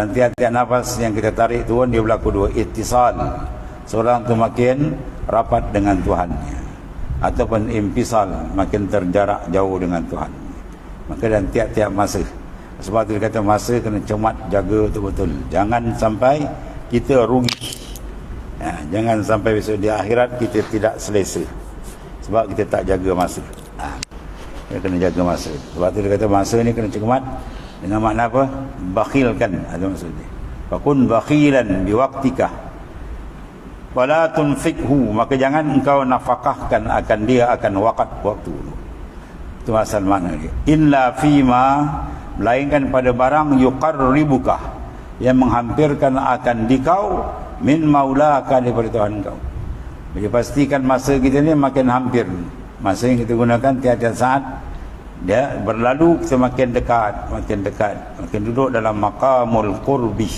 Dan tiap-tiap nafas yang kita tarik turun dia berlaku dua ittisal. Seorang tu makin rapat dengan Tuhannya ataupun impisal makin terjarak jauh dengan Tuhan. Maka dan tiap-tiap masa sebab tu dia kata masa kena cermat jaga betul-betul. Jangan sampai kita rugi. Ya, jangan sampai besok di akhirat kita tidak selesa. Sebab kita tak jaga masa. Ha, kita kena jaga masa. Sebab tu dia kata masa ni kena cermat dengan makna apa? Bakhilkan ada maksud dia. Fakun bakhilan biwaktika. Wala tunfikhu maka jangan engkau nafkahkan akan dia akan wakat waktu itu asal makna dia illa fima melainkan pada barang yuqarribuka yang menghampirkan akan dikau min maulaka daripada Tuhan kau jadi pastikan masa kita ni makin hampir masa yang kita gunakan tiap-tiap saat dia berlalu kita makin dekat makin dekat makin duduk dalam maqamul qurbi